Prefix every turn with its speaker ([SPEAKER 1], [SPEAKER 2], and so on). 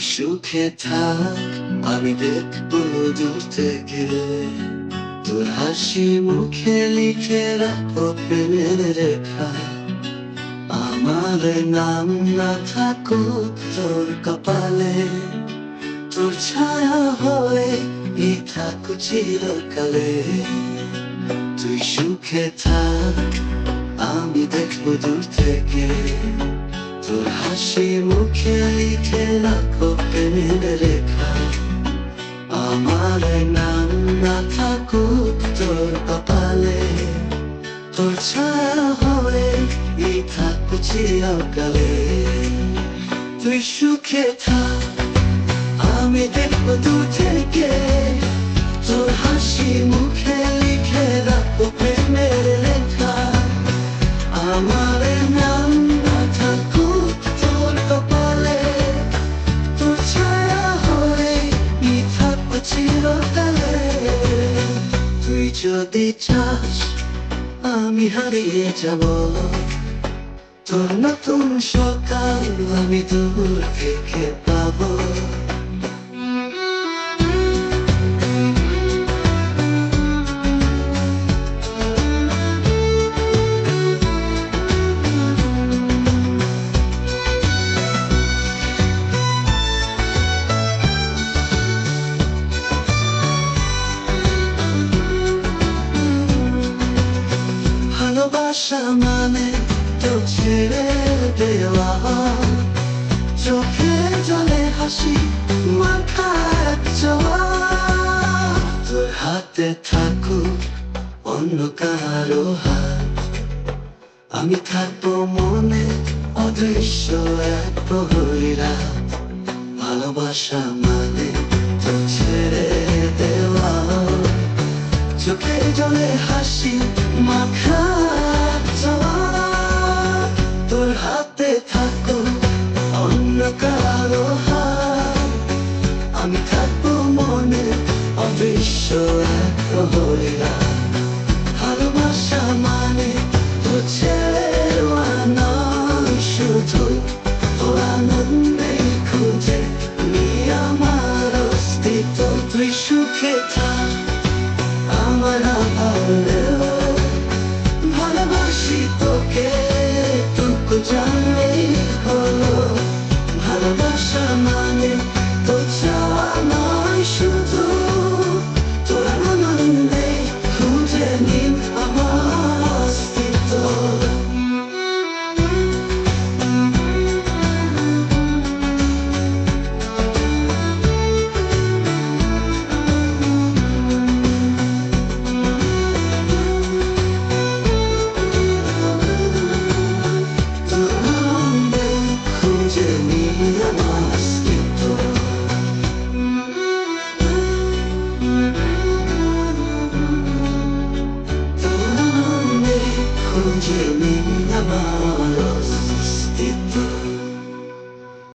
[SPEAKER 1] সুখে থাক, আমি দেখব দূর থেকে। তোর হাসি মুখে লিখে রাখো প্রেমের রেখা। আমার নাম না থাকুক তোর কপালে। তোর ছায়া হয়ে ই থাকু চিরকালে। তুই সুখে থাক, আমি দেখব দূর থেকে। তোর হাসি মুখে লিখে রাখো প্রেমের রেখা। আমার নাম না থাকুক তোর কপালে। তোর ছায়া হয়ে এই থাকু চিরকালে। তুই সুখে থাক, আমি দেখব দূর থেকে। তোর হাসি মুখে যদি চাস আমি হারিয়ে যাব। তোর নতুন সকাল আমি দূর থেকে ভালোবাসা মানে তো ছেড়ে দেওয়া। চোখে জলে হাসি, মাথা চাওয়া তোর হাতে থাকুক অন্য কারও হাত। আমি থাকব মনে অদৃশ্য এক প্রহরী ভালোবাসা মানে তো ছেড়ে দেওয়া। চোখে জলে হাসি মাখা অদৃশ্য এক প্রহরীরা ভালোবাসা মানে তো ছেড়ে নয় শুধুই তোর আনন্দে খুঁজে নিয়ে আমার অস্তিত্ব, তুই সুখে থাক। তোর আনন্দে খুঁজে নিন আমার অস্তিত্ব